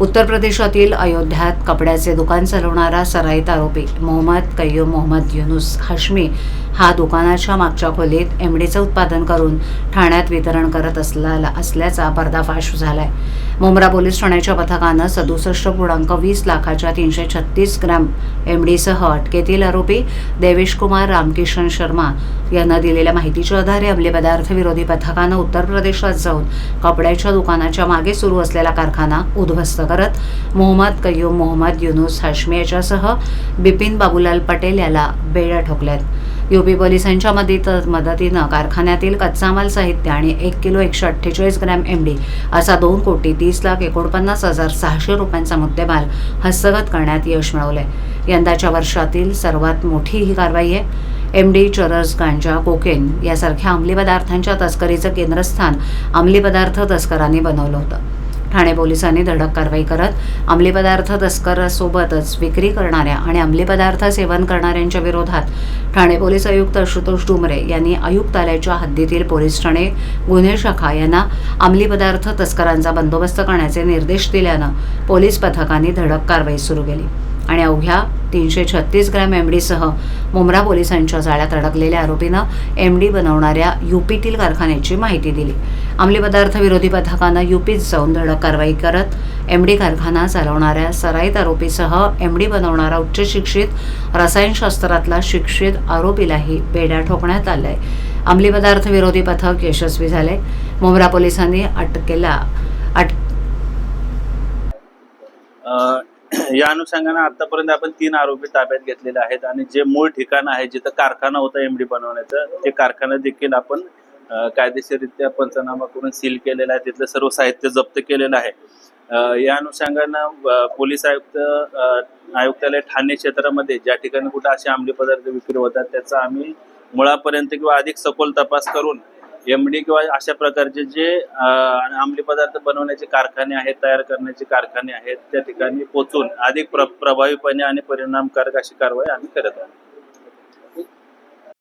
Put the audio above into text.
उत्तर प्रदेशातील अयोध्यात कपड्याचे दुकान चालवणारा सराईत आरोपी मोहम्मद कय्यूम मोहम्मद युनुस हाशमी हा दुकानाच्या मागच्या खोलीत एमडीचं उत्पादन करून ठाण्यात वितरण करत असला असल्याचा पर्दाफाश झालाय. मुंब्रा पोलीस ठाण्याच्या पथकानं सदुसष्ट पूर्णांक वीस लाखाच्या तीनशे छत्तीस ग्रॅम एमडीसह अटकेतील आरोपी देवेश कुमार रामकिशन शर्मा यांना दिलेल्या माहितीच्या आधारे अंमली पदार्थ विरोधी पथकानं उत्तर प्रदेशात जाऊन कपड्याच्या दुकानाच्या मागे सुरू असलेला कारखाना उद्ध्वस्त करत मोहम्मद कय्यूम मोहम्मद युनुस हाशमी याच्यासह बिपिन बाबूलाल पटेल याला बेड्या ठोकल्यात. युपी पोलिसांच्या मदत मदतीनं कारखान्यातील कच्चा माल साहित्य आणि एक किलो एकशे अठ्ठेचाळीस ग्रॅम एमडी असा दोन कोटी तीस लाख एकोणपन्नास हजार सहाशे रुपयांचा मुद्देमाल हस्तगत करण्यात यश मिळवले यंदाच्या वर्षातील सर्वात मोठी ही कारवाई आहे. एम डी चरस गांजा कोकेन यासारख्या अंमली पदार्थांच्या तस्करीचं केंद्रस्थान अंमली पदार्थ तस्करांनी बनवलं होतं. ठाणे पोलिसांनी धडक कारवाई करत अंमली पदार्थ तस्करासोबतच विक्री करणाऱ्या आणि अंमली पदार्थ सेवन करणाऱ्यांच्या विरोधात ठाणे पोलीस आयुक्त आशुतोष डुमरे यांनी आयुक्तालयाच्या हद्दीतील पोलीस ठाणे गुन्हे शाखा यांना अंमली पदार्थ तस्करांचा बंदोबस्त करण्याचे निर्देश दिल्यानं पोलीस पथकांनी धडक कारवाई सुरू केली. आणि अवघ्या तीनशे छत्तीस ग्रॅम एमडीसह मुंब्रा पोलिसांच्या जाळ्यात अडकलेल्या आरोपीनं एम डी बनवणाऱ्या युपीतील कारखान्याची माहिती दिली. अंमली पदार्थ विरोधी पथकानं युपीत जाऊन धडक कारवाई करत एमडी कारखाना चालवणाऱ्या सराईत आरोपीसह एम डी बनवणारा उच्च शिक्षित रसायनशास्त्रातला शिक्षित आरोपीलाही बेड्या ठोकण्यात आलंय अंमली पदार्थ विरोधी पथक यशस्वी झाले. मुंब्रा पोलिसांनी अटकेला अट या अनुषंगाने आतापर्यंत आपण तीन आरोपी ताब्यात घेतलेले आहेत आणि जे मूळ ठिकाण आहे जिथं कारखाना होता एमडी बनवण्याचं ते कारखाना देखील आपण कायदेशीररित्या पंचनामा करून सील केलेला आहे. तिथलं सर्व साहित्य जप्त केलेलं आहे. या अनुषंगानं पोलीस आयुक्त आयुक्तालय ठाणे क्षेत्रामध्ये ज्या ठिकाणी कुठं असे अंमली पदार्थ विक्री होतात त्याचा आम्ही मुळापर्यंत किंवा अधिक सखोल तपास करून एमडी किंवा अशा प्रकारचे जे अंमली पदार्थ बनवण्याचे कारखाने आहेत तयार करण्याचे कारखाने आहेत त्या ठिकाणी पोचून अधिक प्र प्रभावीपणे आणि परिणामकारक अशी कारवाई आम्ही करत आहोत.